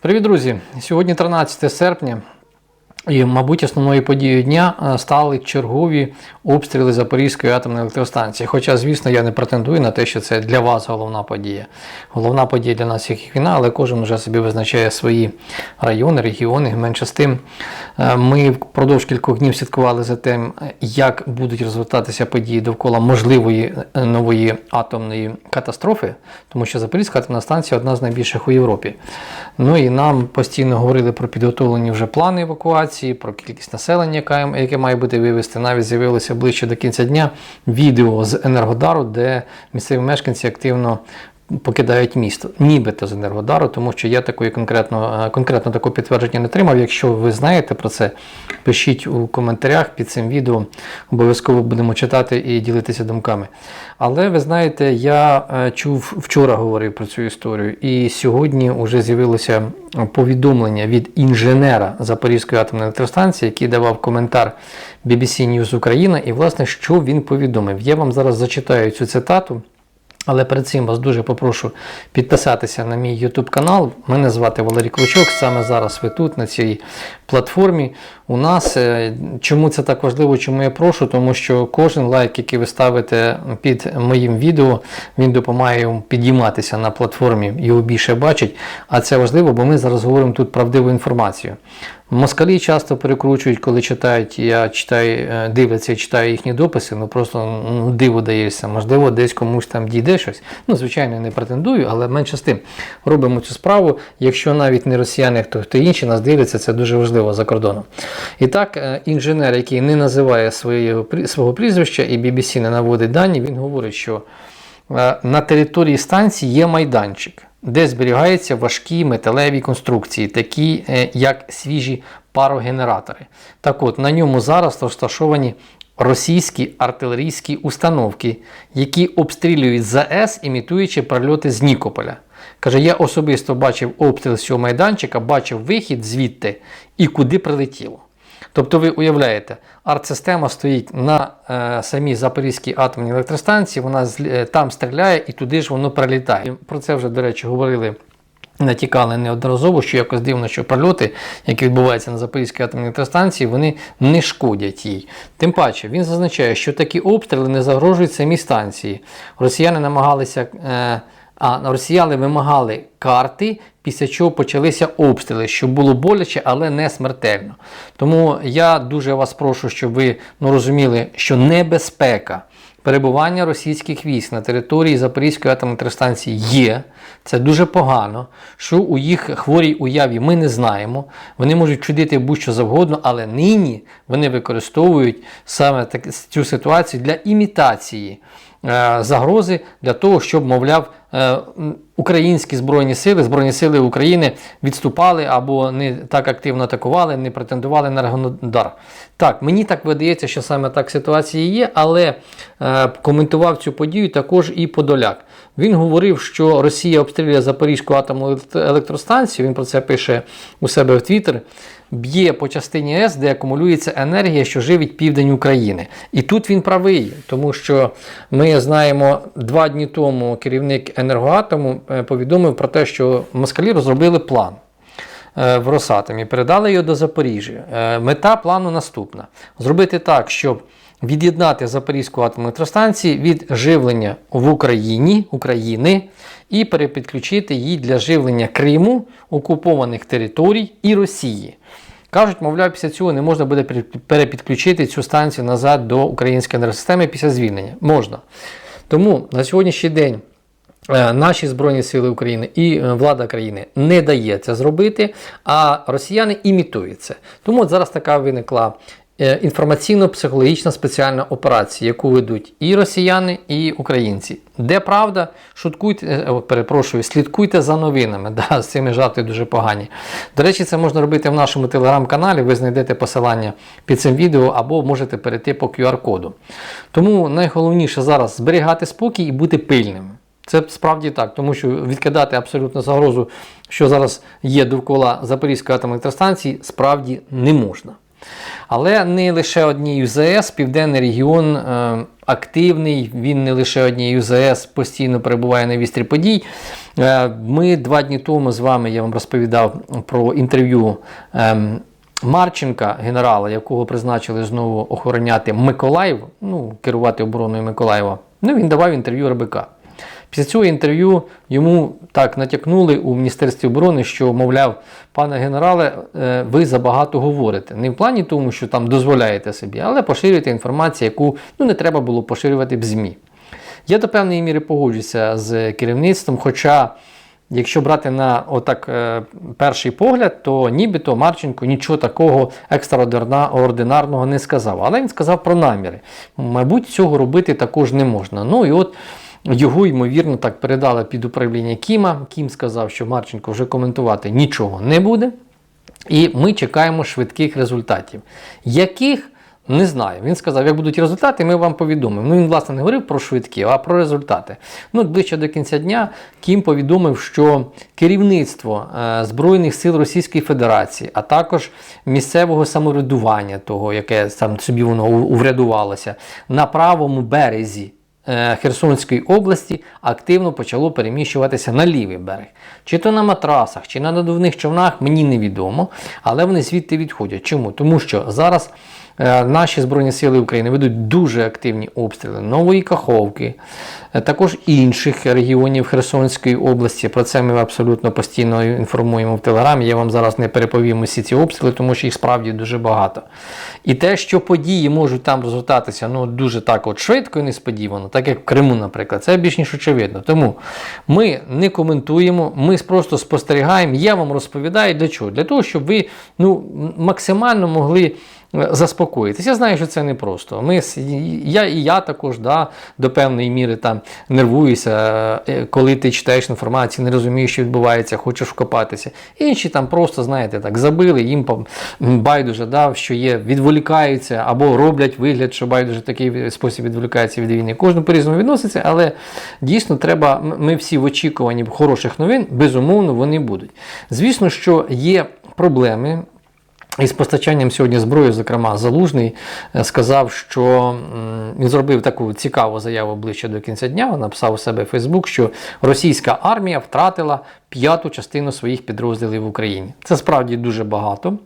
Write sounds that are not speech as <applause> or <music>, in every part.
Привіт, друзі! Сьогодні 13 серпня, і, мабуть, основною подією дня е, стали чергові обстріли Запорізької атомної електростанції. Хоча, звісно, я не претендую на те, що це для вас головна подія. Головна подія для нас всіх війна, але кожен вже собі визначає свої райони, регіони. Менше з тим, е, ми впродовж кількох днів слідкували за тим, як будуть розвиватися події довкола можливої е, нової атомної катастрофи, тому що Запорізька атомна станція одна з найбільших у Європі. Ну і нам постійно говорили про підготовлені вже плани евакуації, про кількість населення, яке має бути вивезти. Навіть з'явилося ближче до кінця дня відео з Енергодару, де місцеві мешканці активно покидають місто, нібито з Енергодару, тому що я такої конкретно, е, конкретно такого підтвердження не отримав. Якщо ви знаєте про це, пишіть у коментарях під цим відео. Обов'язково будемо читати і ділитися думками. Але ви знаєте, я е, чув вчора говорив про цю історію, і сьогодні вже з'явилося повідомлення від інженера Запорізької атомної електростанції, який давав коментар BBC News Україна. І, власне, що він повідомив? Я вам зараз зачитаю цю цитату. Але перед цим вас дуже попрошу підписатися на мій YouTube канал. Мене звати Валерій Клочок. Саме зараз ви тут, на цій платформі. У нас е, чому це так важливо? Чому я прошу? Тому що кожен лайк, який ви ставите під моїм відео, він допомагає підійматися на платформі, його більше бачить. А це важливо, бо ми зараз говоримо тут правдиву інформацію. Москалі часто перекручують, коли читають, я читаю, е, дивляться читаю їхні дописи, ну просто ну, диво даєшся. Можливо, десь комусь там дійде щось. Ну, звичайно, не претендую, але менше з тим робимо цю справу. Якщо навіть не росіяни, хто хто інший нас дивиться, це дуже важливо за кордоном. І так, е, інженер, який не називає своєго, свого прізвища і BBC не наводить дані, він говорить, що е, на території станції є майданчик, де зберігаються важкі металеві конструкції, такі е, як свіжі парогенератори. Так от, на ньому зараз розташовані російські артилерійські установки, які обстрілюють ЗАЕС, імітуючи прольоти з Нікополя. Каже, я особисто бачив обстріл з цього майданчика, бачив вихід звідти і куди прилетіло. Тобто ви уявляєте, артсистема стоїть на е, самій Запорізькій атомній електростанції, вона зл- е, там стріляє і туди ж воно прилітає. Про це вже, до речі, говорили. Натікали неодноразово, що якось дивно, що прольоти, які відбуваються на Запорізькій атомній електростанції, вони не шкодять їй. Тим паче, він зазначає, що такі обстріли не загрожують самій станції. Росіяни намагалися. Е, а росіяни вимагали карти, після чого почалися обстріли, що було боляче, але не смертельно. Тому я дуже вас прошу, щоб ви ну, розуміли, що небезпека перебування російських військ на території Запорізької атомної є. Це дуже погано, що у їх хворій уяві ми не знаємо. Вони можуть чудити будь-що завгодно, але нині вони використовують саме так, цю ситуацію для імітації загрози для того, щоб, мовляв, е, українські збройні сили, збройні сили України відступали або не так активно атакували, не претендували на Енергодар. Так, мені так видається, що саме так ситуація є, але е, коментував цю подію також і Подоляк. Він говорив, що Росія обстрілює Запорізьку атомну електростанцію. Він про це пише у себе в Твіттер. Б'є по частині С, де акумулюється енергія, що живить південь України. І тут він правий, тому що ми знаємо, два дні тому керівник енергоатому е, повідомив про те, що москалі розробили план е, в Росатомі, передали його до Запоріжжя. Е, Мета плану наступна: зробити так, щоб від'єднати Запорізьку атомну електростанцію від живлення в Україні України і перепідключити її для живлення Криму, окупованих територій і Росії. Кажуть, мовляв, після цього не можна буде перепідключити цю станцію назад до української енергосистеми після звільнення. Можна. Тому на сьогоднішній день е, наші Збройні Сили України і е, влада країни не дає це зробити, а росіяни імітують це. Тому от зараз така виникла інформаційно-психологічна спеціальна операція, яку ведуть і росіяни, і українці. Де правда, шуткуйте, е, перепрошую, слідкуйте за новинами. <laughs> Да, з цими жарти дуже погані. До речі, це можна робити в нашому телеграм-каналі. Ви знайдете посилання під цим відео або можете перейти по QR-коду. Тому найголовніше зараз зберігати спокій і бути пильними. Це справді так, тому що відкидати абсолютно загрозу, що зараз є довкола Запорізької атомної електростанції, справді не можна. Але не лише однією ЗАЕС, Південний регіон е, активний, він не лише однією ЗАЕС постійно перебуває на вістрі подій. Е, ми два дні тому з вами я вам розповідав про інтерв'ю. ем, Марченка, генерала, якого призначили знову охороняти Миколаїв, ну, керувати обороною Миколаєва, ну, він давав інтерв'ю РБК. Після цього інтерв'ю йому так натякнули у Міністерстві оборони, що, мовляв, пане генерале, е, ви забагато говорите. Не в плані тому, що там дозволяєте собі, але поширюєте інформацію, яку ну, не треба було поширювати в ЗМІ. Я до певної міри погоджуся з керівництвом, хоча. Якщо брати на отак е, перший погляд, то нібито Марченко нічого такого екстраординарного не сказав. Але він сказав про наміри. Мабуть, цього робити також не можна. Ну і от його, ймовірно, так передали під управління Кіма. Кім сказав, що Марченко вже коментувати нічого не буде. І ми чекаємо швидких результатів. Яких? Не знаю. Він сказав, як будуть результати, ми вам повідомимо. Ну, він, власне, не говорив про швидкі, а про результати. Ну, ближче до кінця дня Кім повідомив, що керівництво е, Збройних сил Російської Федерації, а також місцевого самоврядування, того, яке там собі воно у- уврядувалося, на правому березі Херсонської області активно почало переміщуватися на лівий берег. Чи то на матрасах, чи на надувних човнах, мені невідомо, але вони звідти відходять. Чому? Тому що зараз е, наші Збройні Сили України ведуть дуже активні обстріли Нової Каховки, е, також інших регіонів Херсонської області. Про це ми абсолютно постійно інформуємо в Телеграмі. Я вам зараз не переповім усі ці обстріли, тому що їх справді дуже багато. І те, що події можуть там розгортатися ну, дуже так от швидко і несподівано, так як в Криму, наприклад, це більш ніж очевидно. Тому ми не коментуємо, ми просто спостерігаємо. Я вам розповідаю для чого? Для того, щоб ви ну, максимально могли. Заспокоїтись. Я знаю, що це непросто. Ми, я і я також да, до певної міри там нервуюся, е, коли ти читаєш інформацію, не розумієш, що відбувається, хочеш вкопатися. Інші там просто, знаєте, так забили, їм байдуже дав, що є, відволікаються або роблять вигляд, що байдуже такий спосіб відволікається від війни. Кожен по-різному відноситься, але дійсно треба. Ми всі в очікуванні хороших новин, безумовно, вони будуть. Звісно, що є проблеми. Із постачанням сьогодні зброї, зокрема, Залужний е, сказав, що він зробив таку цікаву заяву ближче до кінця дня. Він написав у себе в Фейсбук, що російська армія втратила п'яту частину своїх підрозділів в Україні. Це справді дуже багато.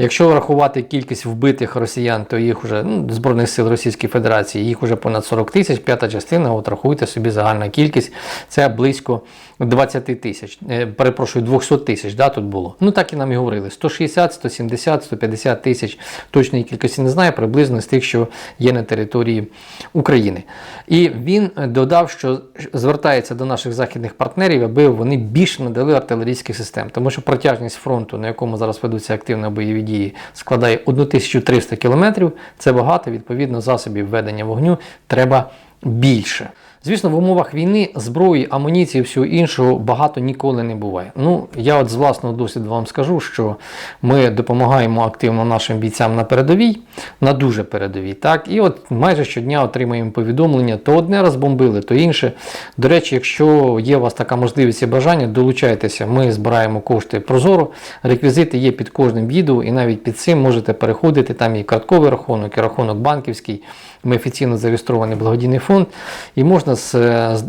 Якщо рахувати кількість вбитих росіян, то їх вже ну, збройних сил Російської Федерації, їх вже понад 40 тисяч. П'ята частина, от рахуйте собі загальна кількість, це близько 20 тисяч. Е, перепрошую, 200 тисяч. Да, тут було. Ну так і нам і говорили: 160, 170, 150 тисяч. Точної кількості не знаю, приблизно з тих, що є на території України. І він е, додав, що звертається до наших західних партнерів, аби вони більше надали артилерійських систем, тому що протяжність фронту, на якому зараз ведуться активні бойові дії, складає 1300 кілометрів. Це багато, відповідно, засобів ведення вогню треба більше. Звісно, в умовах війни зброї, амуніції всього іншого багато ніколи не буває. Ну, я от з власного досвіду вам скажу, що ми допомагаємо активно нашим бійцям на передовій, на дуже передовій. Так, і от майже щодня отримуємо повідомлення: то одне розбомбили, то інше. До речі, якщо є у вас така можливість і бажання, долучайтеся. Ми збираємо кошти прозоро. Реквізити є під кожним відео, і навіть під цим можете переходити. Там і картковий рахунок, і рахунок банківський. Ми офіційно зареєстрований благодійний фонд, і можна з-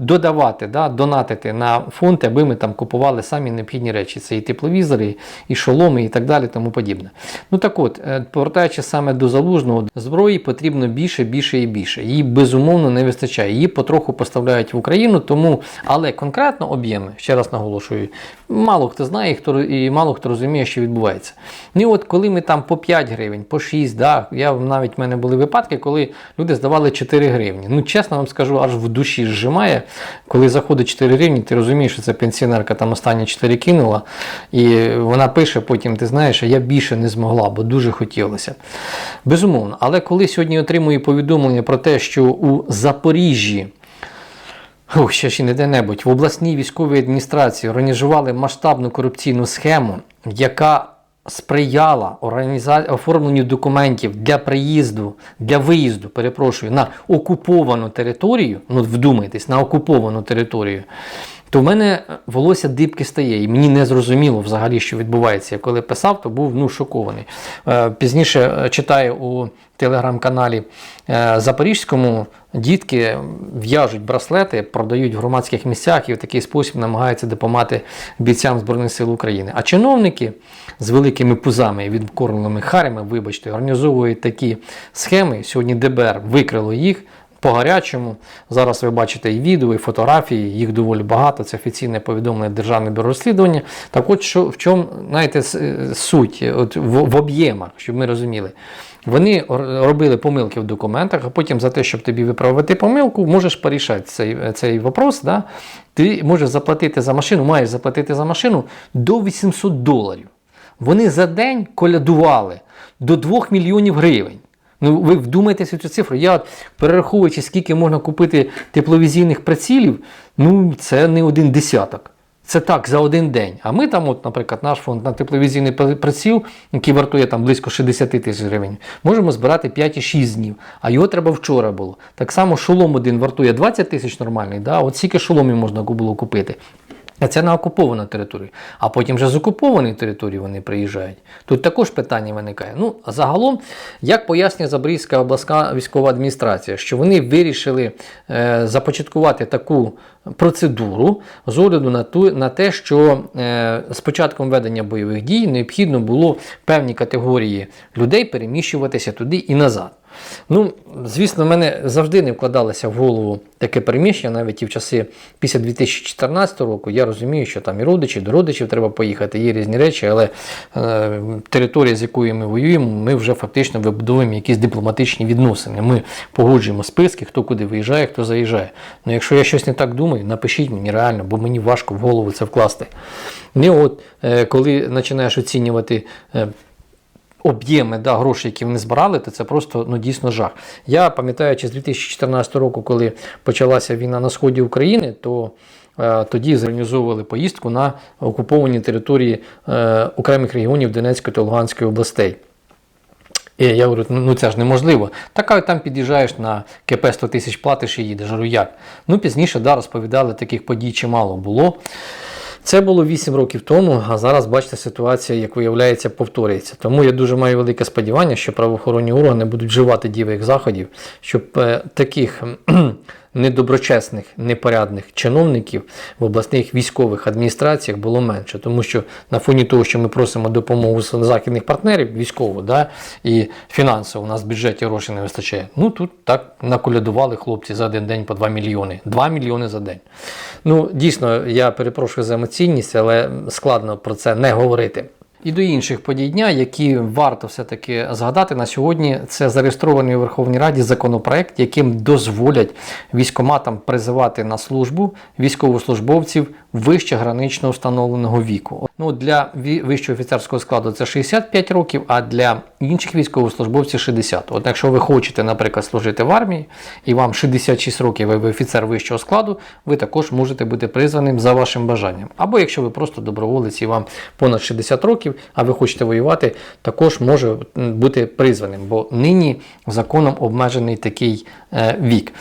додавати, да, донатити на фонд, аби ми там купували самі необхідні речі. Це і тепловізори, і шоломи, і так далі, тому подібне. Ну так от, е, повертаючись саме до залужного, зброї потрібно більше, більше і більше. Її безумовно не вистачає. Її потроху поставляють в Україну, тому, але конкретно об'єми, ще раз наголошую, мало хто знає хто, і мало хто розуміє, що відбувається. Ну і от коли ми там по 5 гривень, по 6, да, я навіть в мене були випадки, коли люди здавали 4 гривні. Ну, чесно вам скажу, аж в душі зжимає. Коли заходить 4 гривні, ти розумієш, що це пенсіонерка там останні 4 кинула, і вона пише потім, ти знаєш, а я більше не змогла, бо дуже хотілося. Безумовно, але коли сьогодні отримую повідомлення про те, що у Запоріжжі. Ух, ще ж і не де-небудь. В обласній військовій адміністрації організували масштабну корупційну схему, яка сприяла організа... оформленню документів для приїзду, для виїзду, перепрошую, на окуповану територію. Ну, вдумайтесь, на окуповану територію то в мене волосся дибки стає, і мені не зрозуміло взагалі, що відбувається. Я коли писав, то був ну, шокований. Е, Пізніше е, читаю у телеграм-каналі е, Запорізькому, дітки в'яжуть браслети, продають в громадських місцях і в такий спосіб намагаються допомагати бійцям Збройних сил України. А чиновники з великими пузами і відкормленими харями, вибачте, організовують такі схеми. Сьогодні ДБР викрило їх по гарячому. Зараз ви бачите і відео, і фотографії, їх доволі багато. Це офіційне повідомлення Державне бюро розслідування. Так от, що, в чому знаєте, е, суть от в, в об'ємах, щоб ми розуміли. Вони робили помилки в документах, а потім за те, щоб тобі виправити помилку, можеш порішати цей, цей вопрос. Да? Ти можеш заплатити за машину, маєш заплатити за машину до 800 доларів. Вони за день колядували до 2 мільйонів гривень. Ну, ви вдумайтеся в цю цифру. Я от, перераховуючи, скільки можна купити тепловізійних прицілів, ну це не один десяток. Це так за один день. А ми там, от, наприклад, наш фонд на тепловізійний приціл, який вартує там близько 60 тисяч гривень, можемо збирати 5,6 днів. А його треба вчора було. Так само шолом один вартує 20 тисяч нормальний, да? от скільки шоломів можна було купити. Це на окуповану територію. А потім вже з окупованої території вони приїжджають. Тут також питання виникає. Ну, загалом, як пояснює Забрізька обласна військова адміністрація, що вони вирішили е, започаткувати таку процедуру з огляду на, ту, на те, що е, з початком ведення бойових дій необхідно було певні категорії людей переміщуватися туди і назад. Ну, звісно, в мене завжди не вкладалося в голову таке переміщення, навіть і в часи після 2014 року. Я розумію, що там і родичі, до родичів треба поїхати, є різні речі, але е, територія, з якою ми воюємо, ми вже фактично вибудовуємо якісь дипломатичні відносини. Ми погоджуємо списки, хто куди виїжджає, хто заїжджає. Ну, якщо я щось не так думаю, напишіть мені реально, бо мені важко в голову це вкласти. Не от, е, коли починаєш оцінювати. е, об'єми да, грошей, які вони збирали, то це просто ну, дійсно жах. Я пам'ятаючи з 2014 року, коли почалася війна на сході України, то е, тоді зорганізовували поїздку на окуповані території е, окремих регіонів Донецької та Луганської областей. І я говорю, ну ну це ж неможливо. Така там під'їжджаєш на КП 100 тисяч платиш і їдеш. Говорю, як? Ну пізніше да, розповідали, таких подій чимало було. Це було 8 років тому, а зараз, бачите, ситуація, як виявляється, повторюється. Тому я дуже маю велике сподівання, що правоохоронні органи будуть вживати дієвих заходів, щоб е, таких недоброчесних, непорядних чиновників в обласних військових адміністраціях було менше. Тому що на фоні того, що ми просимо допомогу західних партнерів, військову, да, і фінансово, у нас в бюджеті грошей не вистачає. Ну тут так наколядували хлопці за один день по 2 мільйони. 2 мільйони за день. Ну, дійсно, я перепрошую за емоційність, але складно про це не говорити. І до інших подій дня, які варто все-таки згадати на сьогодні, це зареєстрований у Верховній Раді законопроект, яким дозволять військоматам призивати на службу військовослужбовців вище гранично встановленого віку. Ну для вищого офіцерського складу це 65 років, а для інших військовослужбовців 60. От якщо ви хочете, наприклад, служити в армії і вам 66 років, і ви офіцер вищого складу, ви також можете бути призваним за вашим бажанням. Або якщо ви просто доброволець і вам понад 60 років, а ви хочете воювати, також може бути призваним, бо нині законом обмежений такий е, вік.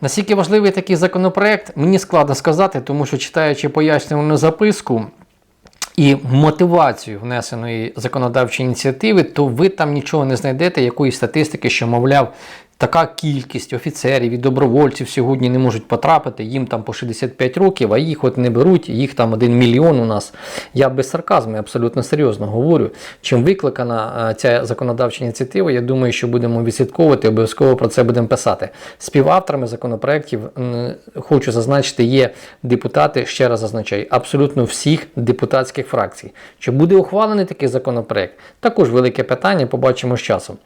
Наскільки важливий такий законопроект, мені складно сказати, тому що читаючи пояснювальну записку, і мотивацію внесеної законодавчої ініціативи, то ви там нічого не знайдете, якоїсь статистики, що, мовляв, така кількість офіцерів і добровольців сьогодні не можуть потрапити, їм там по 65 років, а їх от не беруть, їх там один мільйон у нас. Я без сарказму, я абсолютно серйозно говорю. Чим викликана е, ця законодавча ініціатива, я думаю, що будемо відслідковувати, обов'язково про це будемо писати. Співавторами законопроєктів, хочу зазначити, є депутати, ще раз зазначаю, абсолютно всіх депутатських фракцій. Чи буде ухвалений такий законопроект? Також велике питання, побачимо з часом.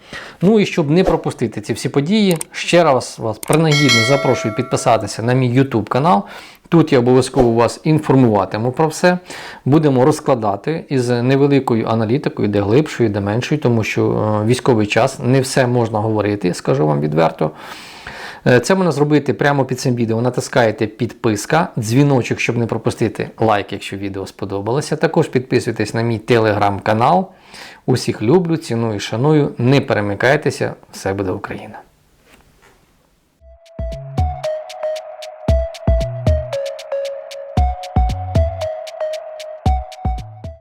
Ну і щоб не пропустити ці всі події, ще раз вас принагідно запрошую підписатися на мій YouTube канал. Тут я обов'язково вас інформуватиму про все. Будемо розкладати із невеликою аналітикою, де глибшою, де меншою, тому що е, військовий час не все можна говорити, скажу вам відверто. Е, Це можна зробити прямо під цим відео. Натискаєте підписка, дзвіночок, щоб не пропустити лайк, якщо відео сподобалося. Також підписуйтесь на мій телеграм-канал. Усіх люблю, ціную і шаную. Не перемикайтеся, все буде Україна!